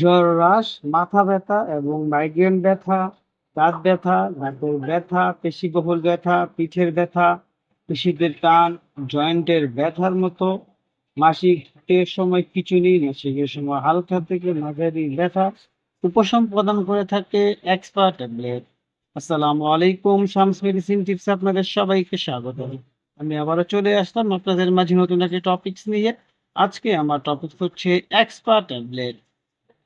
জ্বর হ্রাস, মাথা ব্যথা এবং মাইগ্রেন ব্যথা, দাঁত ব্যথা, দাঁতের ব্যথা, পেশিবহুল ব্যথা, পিঠের ব্যথা, পেশিদের টান, জয়েন্টের ব্যথার মতো মাসিকের সময় খিঁচুনি, মাসিকের সময় হালকা থেকে মাঝারি ব্যথা উপশম প্রদান করে থাকে এক্সপার্ট ট্যাবলেট। আসসালামু আলাইকুম শামস মেডিসিন টিপসে আপনাদের সবাইকে স্বাগত। আমি আবারও চলে আসলাম আপনাদের মাঝে নতুন একটি টপিকস নিয়ে। আজকে আমার টপিক হচ্ছে এক্সপার্ট ট্যাবলেট।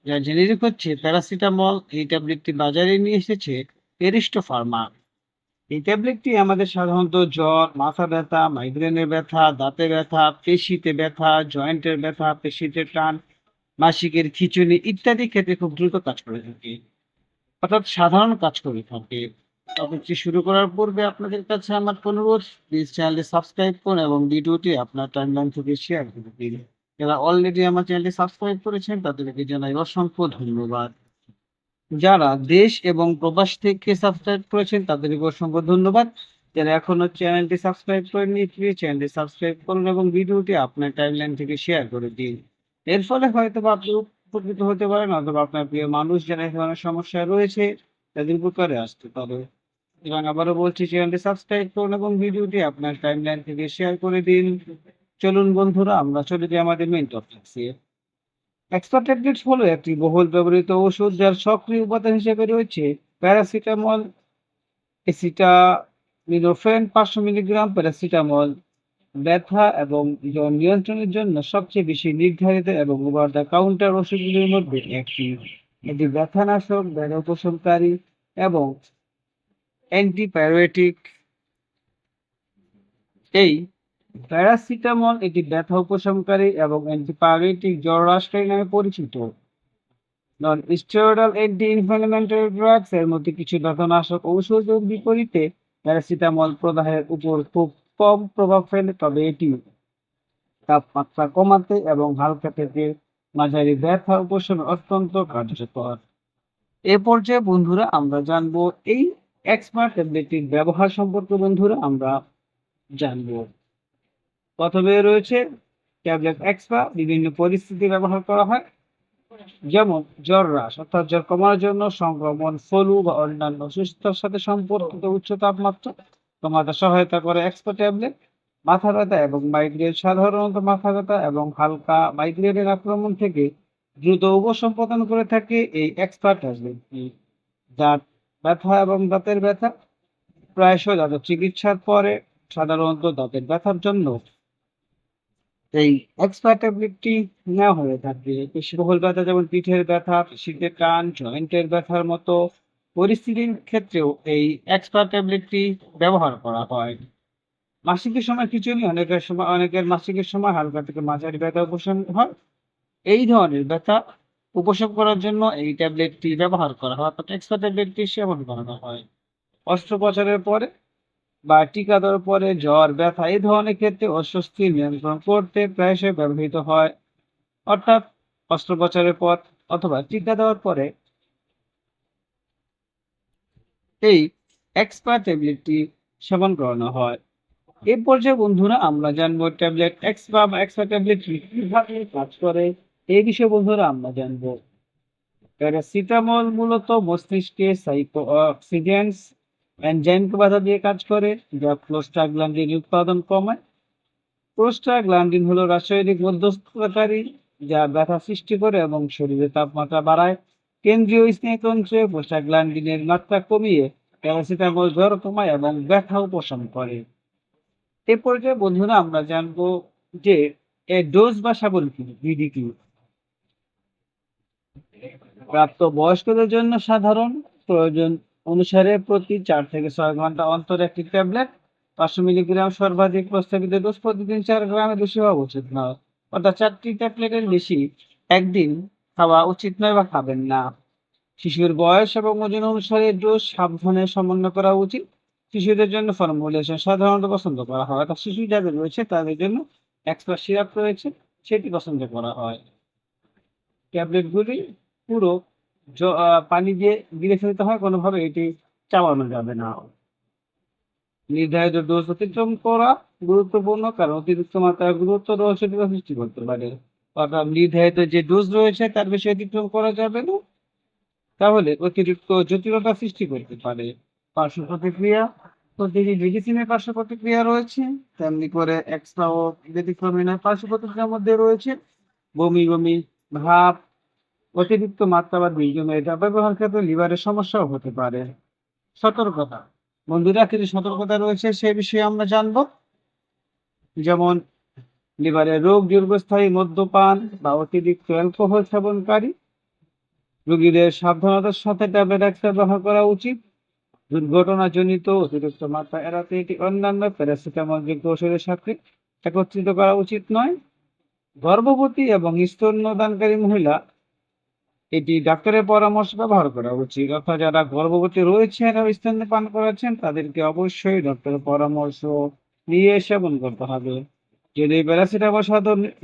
যা জেনেরিক হচ্ছে প্যারাসিটামল এই ট্যাবলেটটি বাজারে নিয়ে এসেছে এরিস্টো ফার্মা এই ট্যাবলেটটি আমাদের সাধারণত জ্বর, মাথা ব্যথা মাইগ্রেনের ব্যথা দাঁতে ব্যথা, পেশিতে ব্যথা জয়েন্টের ব্যথা, পেশিতে টান মাসিকের খিঁচুনি ইত্যাদি ক্ষেত্রে খুব দ্রুত কাজ করে থাকে। অর্থাৎ সাধারণ কাজ করে থাকে। টপিকটি শুরু করার পূর্বে আপনাদের কাছে আমার অনুরোধ প্লিজ চ্যানেলটি সাবস্ক্রাইব করুন এবং ভিডিওটি আপনার টাইমলাইন থেকে শেয়ার করে দিন। যারা অলরেডি আমার চ্যানেলটি সাবস্ক্রাইব করেছেন, তাদেরকে জানাই অসংখ্য ধন্যবাদ। যারা দেশ এবং প্রবাস থেকে সাবস্ক্রাইব করেছেন, তাদেরকে অসংখ্য ধন্যবাদ। যারা এখনও চ্যানেলটি সাবস্ক্রাইব করেননি প্লিজ চ্যানেলটি সাবস্ক্রাইব করুন এবং ভিডিওটি আপনার টাইমলাইন থেকে শেয়ার করে দিন। এর ফলে হয়তো আপনি উপকৃত হতে পারেন, অথবা আপনার প্রিয় মানুষ যারা এই ধরনের সমস্যায় রয়েছে, তাদের উপকারে আসতে পারে। এবং আবারও বলছি চ্যানেলটি সাবস্ক্রাইব করুন এবং ভিডিওটি আপনার টাইমলাইন থেকে শেয়ার করে দিন। চলুন বন্ধুরা, আমরা চলে যাই আমাদের মেইন টপিকসে এক্সপার্ট ট্যাবলেটস হলো একটি বহুল ব্যবহৃত ওষুধ যার সক্রিয় উপাদান হিসেবে রয়েছে প্যারাসিটামল এসিটামিনোফেন পাঁচশো মিলিগ্রাম প্যারাসিটামল ব্যথা এবং জ্বর নিয়ন্ত্রণের জন্য সবচেয়ে বেশি নির্ধারিত এবং ওভার দ্য কাউন্টার ওষুধগুলির মধ্যে একটি। এটি ব্যথানাশক ব্যথা উপশমকারী এবং অ্যান্টিপাইরেটিক এই প্যারাসিটামল এটি ব্যথা উপশমকারী এবং অ্যান্টিপাইরেটিক জ্বর হ্রাসকারী নামে পরিচিত। Non steroidal anti inflammatory drugs এর মধ্যে কিছু ব্যথানাশক ঔষধের বিপরীতে প্যারাসিটামল প্রদাহের উপর খুব কম প্রভাব ফেলে, তবে এটি তাপমাত্রা কমাতে এবং হালকা থেকে মাঝারি ব্যথা উপশমে অত্যন্ত কার্যকর। এ পর্যায়ে বন্ধুরা আমরা জানব এই এক্সপার্ট ট্যাবলেটটির ব্যবহার সম্পর্কে। বন্ধুরা, আমরা জানব প্রথমে রয়েছে? ট্যাবলেট এক্সপা বিভিন্ন পরিস্থিতি ব্যবহার করা হয়। যেমন জ্বর হ্রাস, অর্থাৎ জ্বর কমানোর জন্য সংক্রমণ, ফলু বা অন্যান্য অসুস্থতার সাথে সম্পর্কিত উচ্চ তাপমাত্রা কমাতে সহায়তা করে এক্সপা ট্যাবলেট মাথা ব্যথা এবং মাইগ্রেন সাধারণত মাথা ব্যথা এবং হালকা মাইগ্রেনের আক্রমণ থেকে দ্রুত উপশম প্রদান করে থাকে এই এক্সপার্ট ট্যাবলেট দাঁত ব্যথা এবং দাঁতের ব্যথা, প্রায়শই দাঁতের চিকিৎসার পরে সাধারণত দাঁতের ব্যথার জন্য এই এক্সপার্ট ট্যাবলেটটি নেওয়া হয়ে থাকে। পেশিবহুল ব্যথা যেমন পিঠের ব্যথা পেশিতে টান, জয়েন্টের ব্যথার মতো পরিস্থিতির ক্ষেত্রেও এই এক্সপার্ট ট্যাবলেটটি ব্যবহার করা হয়। মাসিকের সময় খিচুনি অনেকের সময়, অনেকের মাসিকের সময় হালকা থেকে মাঝারি ব্যথা উপশম হয়। এই ধরনের ব্যথা উপশম করার জন্য এই ট্যাবলেটটি ব্যবহার করা হয়। অর্থাৎ এক্সপার্ট ট্যাবলেটটি সেবন করানো হয়। অস্ত্রোপচারের পরে বা টিকা দেওয়ার পরে জ্বর, ব্যথা এই ধরনের ক্ষেত্রে অস্বস্তি নিয়ন্ত্রণ করতে প্রায়শই ব্যবহৃত হয়। অর্থাৎ অস্ত্রোপচারের পর অথবা টিকা দেওয়ার পরে এই এক্সপার্ট ট্যাবলেটটি সেবন করানো হয়। এই পর্যায়ে বন্ধুরা আমরা জানব ট্যাবলেট এক্সপা বা এক্সপা ট্যাবলেট কীভাবে কাজ করে এই বিষয়ে বন্ধুরা আমরা জানব। প্যারাসিটামল মূলত মস্তিষ্কে সাইকো অক্সিজেন্স এনজাইমকে বাধা দিয়ে কাজ করে, যা প্রোস্টাগ্ল্যান্ডিন উৎপাদন কমায়। প্রোস্টাগ্ল্যান্ডিন হলো রাসায়নিক মধ্যস্থতাকারী, যা ব্যথা সৃষ্টি করে এবং শরীরের তাপমাত্রা বাড়ায়। কেন্দ্রীয় স্নায়ুতন্ত্রে প্রোস্টাগ্ল্যান্ডিনের মাত্রা কমিয়ে প্যারাসিটামল জ্বর কমায় এবং ব্যথা উপশম করে। এ পর্যায়ে, বন্ধুরা, আমরা জানব যে এ ডোজ বা সাবল কি বিডি কি প্রাপ্ত বয়স্কদের জন্য সাধারণ, প্রয়োজন অনুসারে প্রতি চার থেকে ছয় ঘণ্টা অন্তর একটি ট্যাবলেট, পাঁচশো মিলিগ্রাম সর্বাধিক প্রস্তাবিত ডোজ প্রতিদিন চার গ্রামে বেশি হওয়া উচিত নয়। অর্থাৎ চারটি ট্যাবলেটের বেশি একদিন খাওয়া উচিত নয় বা খাবেন না। শিশুর বয়স এবং ওজন অনুসারে ডোজ সাবধানে সমন্বয় করা উচিত। শিশুদের জন্য ফর্মুলেশন সাধারণত পছন্দ করা হয়। অর্থাৎ শিশু যাদের রয়েছে, তাদের জন্য এক্সট্রা সিরাপ রয়েছে, সেটি পছন্দ করা হয়। ট্যাবলেটগুলি পুরো পানি দিয়ে গিলে ফেলতে হয়, কোনোভাবে এটি চাবানো যাবে না। নির্ধারিত ডোজ অতিক্রম করা গুরুত্বপূর্ণ, কারণ অতিরিক্ত মাত্রায় গুরুত্ব রহস্য সৃষ্টি করতে পারে। অর্থাৎ নির্ধারিত যে ডোজ রয়েছে, তার বেশি অতিক্রম করা যাবে না, তাহলে অতিরিক্ত জটিলতা সৃষ্টি করতে পারে। পার্শ্ব প্রতিক্রিয়া, প্রতিটি মেডিসিনের পার্শ্ব প্রতিক্রিয়া রয়েছে, তেমনি করে এক্সট্রা ও ব্যতিক্রমী পার্শ্ব প্রতিক্রিয়ার মধ্যে রয়েছে বমি বমি ভাব অতিরিক্ত মাত্রা বা দীর্ঘ এটা ব্যবহার ক্ষেত্রে লিভারের সমস্যাও হতে পারে। সতর্কতা। বন্ধুরা, কিছু সতর্কতা রয়েছে, সে বিষয়ে আমরা জানব। যেমন, লিভারের রোগ দীর্ঘস্থায়ী মদ্যপান বা অতিরিক্ত অ্যালকোহল সেবনকারী। রোগীদের সাবধানতার সাথে ট্যাবলেট ব্যবহার করা উচিত। দুর্ঘটনাজনিত অতিরিক্ত মাত্রা এড়াতে এটি অন্যান্য প্যারাসিটামল যোগ্য ওষুধের সাথে একত্রিত করা উচিত নয়। গর্ভবতী এবং স্তন্যদানকারী মহিলা এটি ডাক্তারের পরামর্শ ব্যবহার করা উচিত। অর্থাৎ যারা গর্ভবতী রয়েছেন এবং স্তন্যপান করাচ্ছেন, তাদেরকে অবশ্যই ডক্টরের পরামর্শ নিয়ে সেবন করতে হবে। যদি প্যারাসিটামল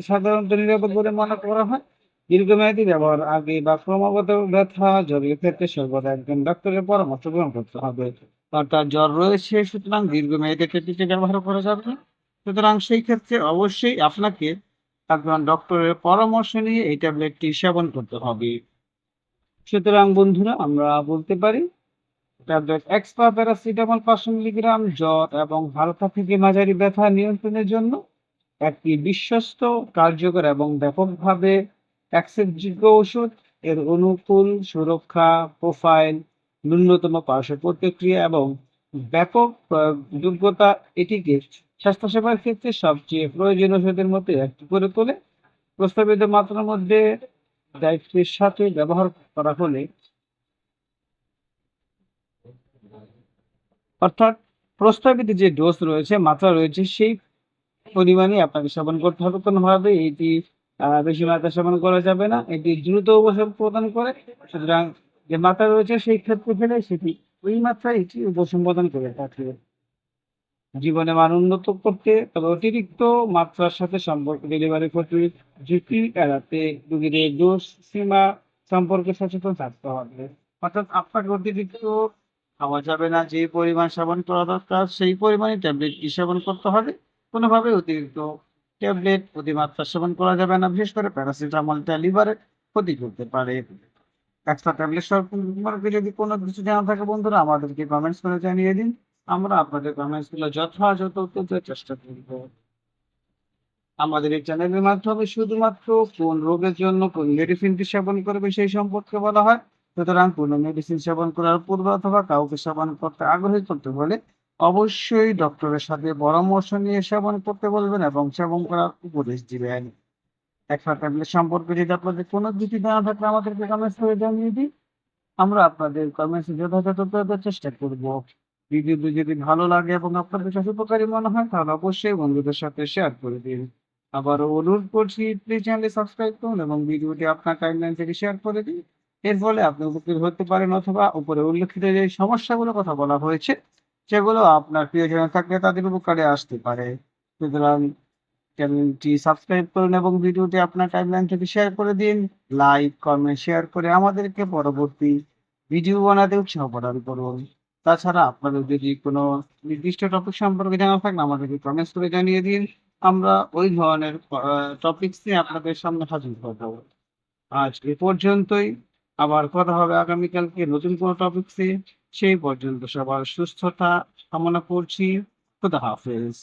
সাধারণত নিরাপদ বলে মনে করা হয়, দীর্ঘমেয়াদী ব্যবহার, আগে বা ক্রমাগত ব্যথা, জ্বরের ক্ষেত্রে সর্বদা একজন ডক্টরের পরামর্শ গ্রহণ করতে হবে। অর্থাৎ জ্বর রয়েছে, সুতরাং দীর্ঘমেয়াদী ক্ষেত্রে ব্যবহার করা যাবে না। সুতরাং সেই ক্ষেত্রে অবশ্যই আপনাকে একজন ডক্টরের পরামর্শ নিয়ে এই ট্যাবলেটটি সেবন করতে হবে। সুতরাং বন্ধুরা, আমরা বলতে পারি ট্যাবলেট এক্সপা প্যারাসিটামল পাঁচশো মিলিগ্রাম জ্বর এবং হালকা থেকে মাঝারি ব্যথা নিয়ন্ত্রণের জন্য একটি বিশ্বস্ত, কার্যকর এবং ব্যাপকভাবে অ্যাক্সেসযোগ্য ওষুধ এর অনুকূল সুরক্ষা প্রোফাইল ন্যূনতম পার্শ্ব প্রতিক্রিয়া এবং ব্যাপক যোগ্যতা এটিকে স্বাস্থ্যসেবার ক্ষেত্রে সবচেয়ে প্রয়োজনীয় ওষুধের মধ্যে একটি করে তোলে। প্রস্তাবিত মাত্রার মধ্যে দায়িত্বের সাথে ব্যবহার করা হলে অর্থাৎ প্রস্তাবিত যে ডোজ রয়েছে, মাত্রা রয়েছে, সেই পরিমাণে আপনাকে সেবন করতে হবে। কোনোভাবে এটি বেশি মাত্রা সেবন করা যাবে না। এটি দ্রুত উপশম প্রদান করে। সুতরাং যে মাত্রা রয়েছে, সেই ক্ষেত্রে ফেলে সেটি ওই মাত্রায় এটি উপশম প্রদান করে। থাকে জীবনে মান উন্নত করতে, তবে অতিরিক্ত মাত্রার সাথে সম্পর্ক ডেলিভারি প্রতিরোধ ঝুঁকি এড়াতে রোগীদের ডোজ সীমা সম্পর্কে সচেতন থাকতে হবে। অর্থাৎ আপনাকে অতিরিক্ত খাওয়া যাবে না, যে পরিমাণ সেবন করা দরকার, সেই পরিমাণে ট্যাবলেটটি সেবন করতে হবে? কোনোভাবে অতিরিক্ত ট্যাবলেট অতিমাত্রা সেবন করা যাবে না, বিশেষ করে প্যারাসিটামলটা লিভারে ক্ষতি করতে পারে। এক্সট্রা ট্যাবলেট সম্পর্কে যদি কোনো কিছু জানা থাকে, বন্ধুরা, আমাদেরকে কমেন্টস করে জানিয়ে দিন। আমরা আপনাদের কমেন্টসগুলো যথাযথ দেওয়ার চেষ্টা করব। আমাদের এই চ্যানেলের মাধ্যমে শুধুমাত্র কোন রোগের জন্য কোন মেডিসিনটি সেবন করবে সেই সম্পর্কে বলা হয়। সুতরাং কোনো মেডিসিন সেবন করার পূর্বে অথবা কাউকে সেবন করতে আগ্রহী করতে হলে অবশ্যই ডক্টরের সাথে পরামর্শ নিয়ে সেবন করতে বলবেন এবং সেবন করার উপদেশ দিবেন। একটা ট্যাবলেট সম্পর্কে যদি আপনাদের কোনো কিছু জানা থাকলে আমাদেরকে কমেন্টস করে জানিয়ে দিন। আমরা আপনাদের কমেন্টস যথাযথ চেষ্টা করব। ভিডিওটি যদি ভালো লাগে এবং আপনাদের কাছে উপকারী মনে হয়, তাহলে অবশ্যই বন্ধুদের সাথে শেয়ার করে দিন। আবারও অনুরোধ করছি প্লিজ চ্যানেলটি সাবস্ক্রাইব করুন এবং ভিডিওটি আপনার টাইমলাইন থেকে শেয়ার করে দিন। এর ফলে আপনি উপকৃত হতে পারেন অথবা উপরে উল্লেখিত যে সমস্যাগুলো কথা বলা হয়েছে, সেগুলো আপনার প্রিয়জনে থাকলে তাদের উপকারে আসতে পারে। সুতরাং চ্যানেলটি সাবস্ক্রাইব করুন এবং ভিডিওটি আপনার টাইমলাইন থেকে শেয়ার করে দিন। লাইক কমেন্ট শেয়ার করে আমাদেরকে পরবর্তী ভিডিও বানাতে উৎসাহ প্রদান করুন। তাছাড়া আপনাদের যদি কোনো নির্দিষ্ট টপিক সম্পর্কে জানা থাকলে আমাদেরকে কমেন্টস করে জানিয়ে দিন। আমরা ওই ধরনের টপিকস নিয়ে আপনাদের সামনে হাজির হব আজ এ পর্যন্তই। আবার কথা হবে আগামীকালকে নতুন কোনো টপিকসে সেই পর্যন্ত সবার সুস্থতা কামনা করছি। খুদা হাফেজ।